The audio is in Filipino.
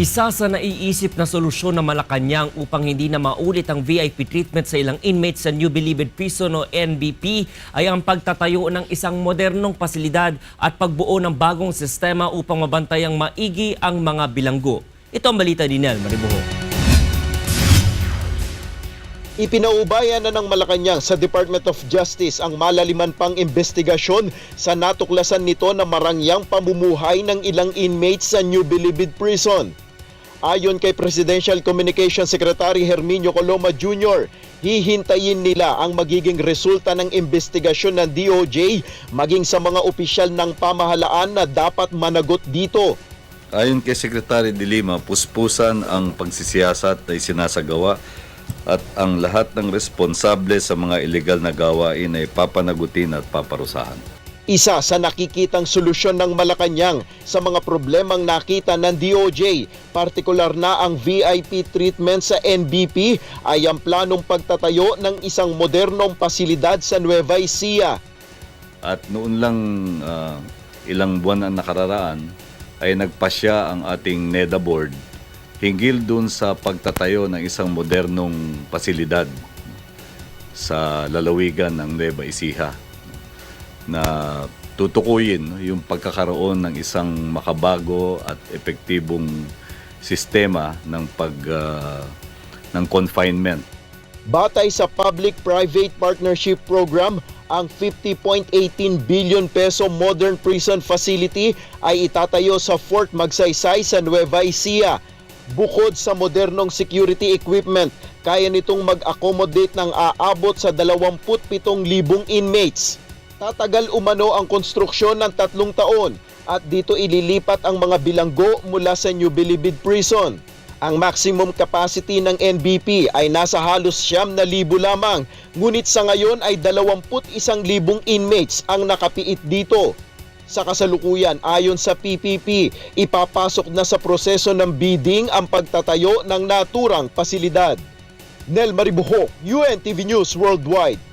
Isa sa naiisip na solusyon ng Malacanang upang hindi na maulit ang VIP treatment sa ilang inmates sa New Bilibid Prison o NBP ay ang pagtatayo ng isang modernong pasilidad at pagbuo ng bagong sistema upang mabantayang maigi ang mga bilanggo. Ito ang balita ni Nel Maribuho. Ipinaubayan na ng Malacanang sa Department of Justice ang malaliman pang investigasyon sa natuklasan nito na marangyang pamumuhay ng ilang inmates sa New Bilibid Prison. Ayon kay Presidential Communication Secretary Herminio Coloma Jr., hihintayin nila ang magiging resulta ng investigasyon ng DOJ maging sa mga opisyal ng pamahalaan na dapat managot dito. Ayon kay Secretary de Lima, puspusan ang pagsisiyasat na isinasagawa at ang lahat ng responsable sa mga ilegal na gawain ay papanagutin at paparusahan. Isa sa nakikitang solusyon ng Malacanang sa mga problemang nakita ng DOJ, partikular na ang VIP treatment sa NBP, ay ang planong pagtatayo ng isang modernong pasilidad sa Nueva Ecija. At noon lang ah, ilang buwan ang nakararaan ay nagpasya ang ating NEDA board hinggil dun sa pagtatayo ng isang modernong pasilidad sa lalawigan ng Nueva Ecija na tutukuyin no, yung pagkakaroon ng isang makabago at epektibong sistema ng pag ah, ng confinement Batay sa Public-Private Partnership Program, ang 50.18 billion peso modern prison facility ay itatayo sa Fort Magsaysay sa Nueva Ecija. Bukod sa modernong security equipment, kaya nitong mag-accommodate ng aabot sa 27,000 inmates. Tatagal umano ang konstruksyon ng tatlong taon at dito ililipat ang mga bilanggo mula sa New Bilibid Prison. Ang maximum capacity ng NBP ay nasa halos siyam na libo lamang, ngunit sa ngayon ay 21,000 inmates ang nakapiit dito. Sa kasalukuyan, ayon sa PPP, ipapasok na sa proseso ng bidding ang pagtatayo ng naturang pasilidad. Nel Maribuho, UNTV News Worldwide.